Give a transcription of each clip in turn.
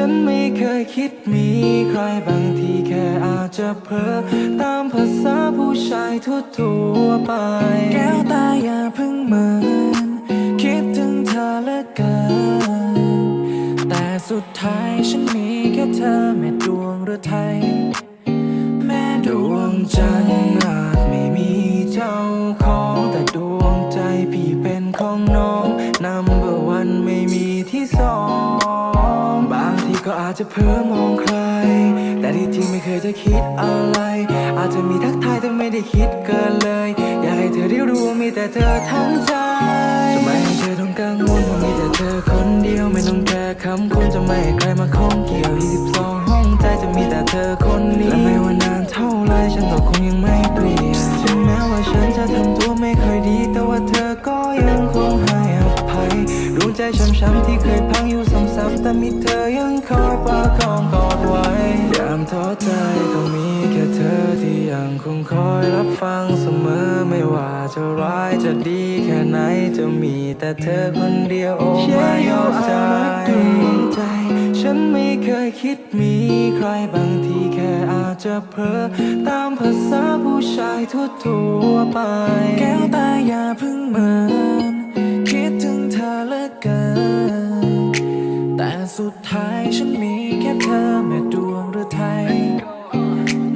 ฉันไม่เคยคิดมีใครบางทีแค่อาจจะเพ้อตามภาษาผู้ชายทั่วไป แก้วตาอย่าพิ่งเหมินคิดถึงเธอเหลือเกิน แต่สุดท้ายฉันมีแค่เธอแม่ดวงหรือไทย ของแต่ดวงใจพี่เป็นของน้องนัมเบอร์วันไม่มีที่สองบางทีก็อาจจะเพ้อมองใคร แต่ที่จริงไม่เคยจะคิดอะไร อาจจะมีทักทายแต่ไม่ได้คิดเกินเลย อยากให้เธอได้รู้ว่ามีแต่เธอทั้งใจจะไม่ให้เธอต้องกังวลว่ามีแต่เธอคนเดียวไม่ต้องแคร์คำคุณจะไม่ ใจช้ำๆที่เคยพังอยู่ซ้ำๆแต่มีเธอยังคอยประคองกอดไว้ยามท้อใจก็มีแค่เธอที่ยังคงคอยรับฟังเสมอไม่ว่าจะร้ายจะดีแค่ไหนจะมีแต่เธอคนเดียวโอ้ไม่ยอมใจใจ ฉันไม่เคยคิดมีใครบางทีแค่อาจจะเพ้อตามภาษาผู้ชายทั่วๆไป แก้วตาอย่าพึ่งเหมิน เกิน แต่สุดท้ายฉันมีแค่เธอแม่ดวงหรือไทย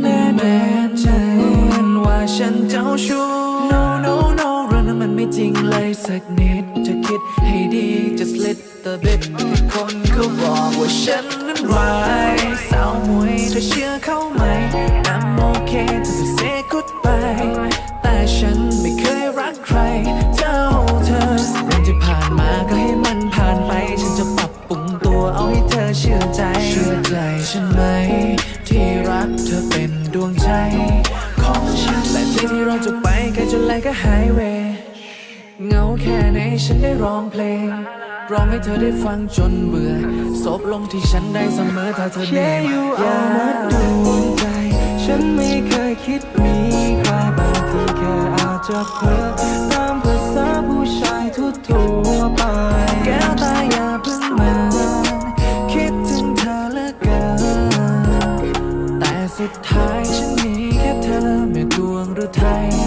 แน่แน่ใจว่าฉันเจ้าชู้ No no no เรื่องนั้นมันไม่จริงเลยสักนิดจะคิดให้ดี just little bit คนเขาบอกว่าฉันนั้นร้ายสาวมวยเธอเชื่อเขาไหม I'm okay เธอจะ say goodbye จนไกลก็หายเวเหงาแค่ไหนฉันได้ร้องเพลง ร้องให้เธอได้ฟังจนเบื่อซบลงที่ฉันได้เสมอถ้าเธอเหนื่อยอย่ามาดวงใจ ฉันไม่เคยคิดมีใครบางทีแค่อาจจะเพ้อตามภาษาผู้ชายทั่วๆไป แก้วตาอย่าเพิ่งเหมินคิดถึงเธอเหลือเกินแต่สุดท้ายฉันมีแค่เธอแม่ดวงหรือไทย